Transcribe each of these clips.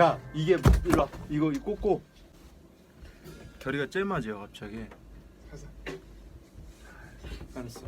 자 이게 일로 와. 이거 이거 꽂고. 결이가 맞아요 갑자기. 가자. 알았어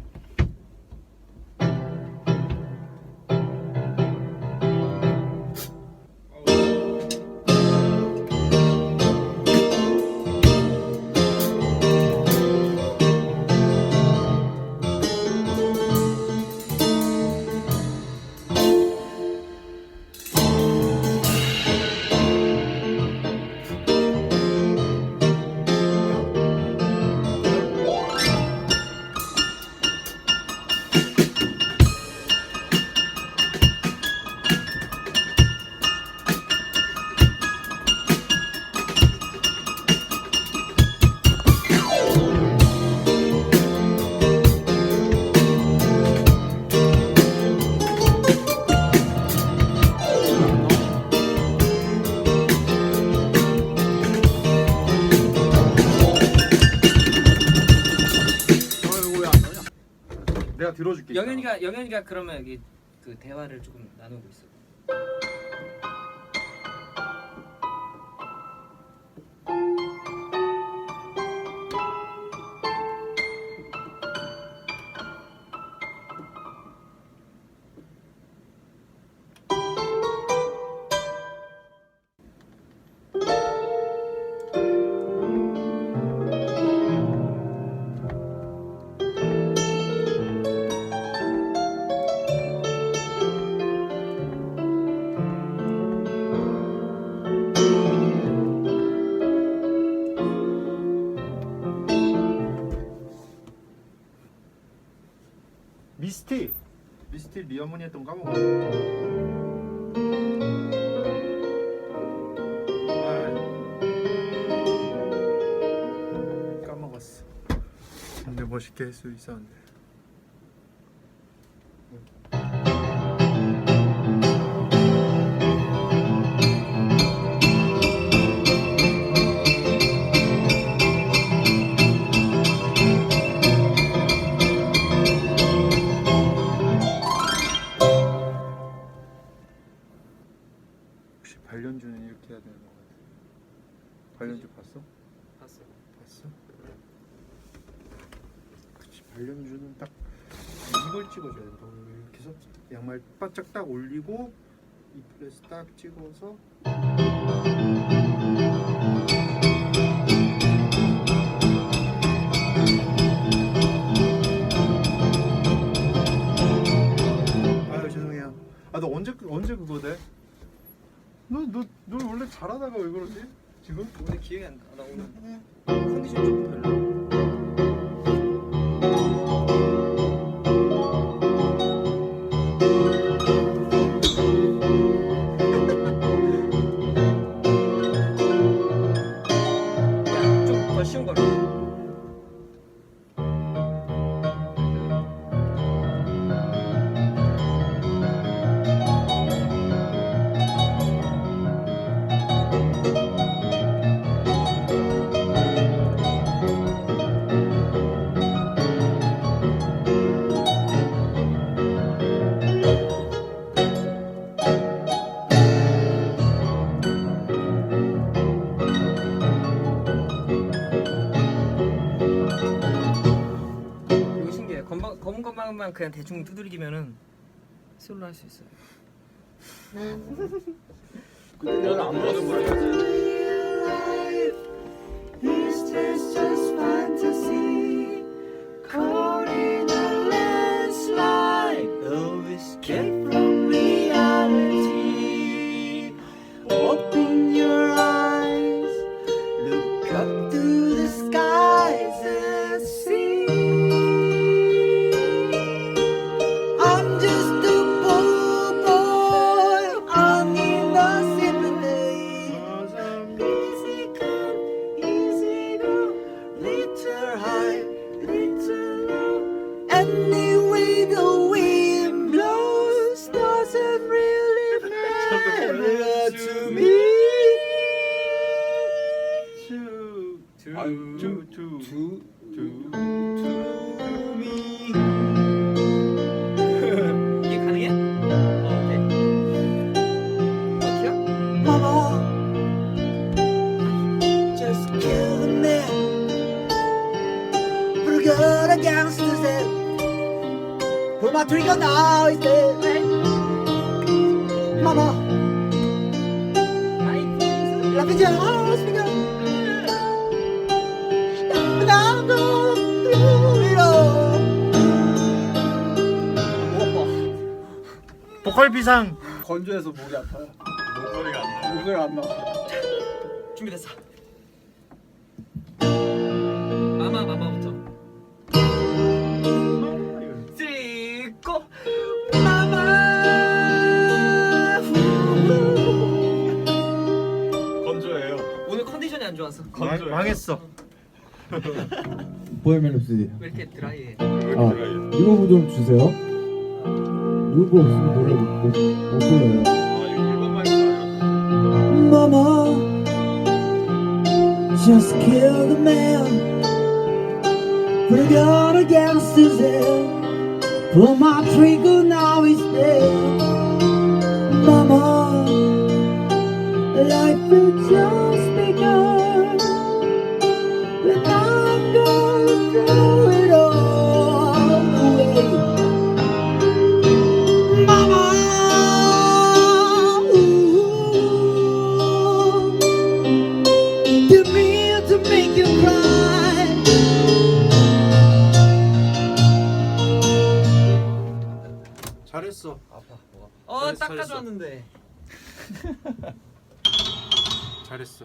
들어줄게 영현이가 영현이가 그러면 여기 그 대화를 조금 나누고 있어. 미스티. 미스티 네 어머니 했던 거? 까먹었어 아, 까먹었어. 근데 멋있게 할 수 있었는데 발연주는 이렇게 해야 되는 거 같아 발연주 봤어? 봤어. 봤어? 그치 발연주는 딱 이걸 찍어줘야 된다 이렇게 해서 양말 바짝 딱 올리고 이 플레스 딱 찍어서 아유 죄송해요 아 너 언제 그- 언제 그거 돼? 너너 너 원래 잘하다가 왜 그러지? 지금? 오늘 기억이 안 나. 나 오늘 컨디션 좀 별로. 것만만 그냥 대충 두드리기면은 솔로 할 수 있어요. 근데 너는 안 보는. Is you're a gangster step Pull my trigger now instead Mama Love is your house But I'm going through it all 보컬 비상 건조해서 목이 아파요 목소리가 안 나와 목소리가 안 나와 준비됐어 안 좋아서 망. 망했어. 보헤미안 랩소디 왜 이렇게 드라이해? 아 이거 좀 주세요 이거 없으면 노래 못, 못, 못 불러요 아. Mama, just kill the man. Put a gun against his head. Pull my trigger, now he's dead. Mama, 잘했어. 어 잘했어, 닦아줬는데. 잘했어.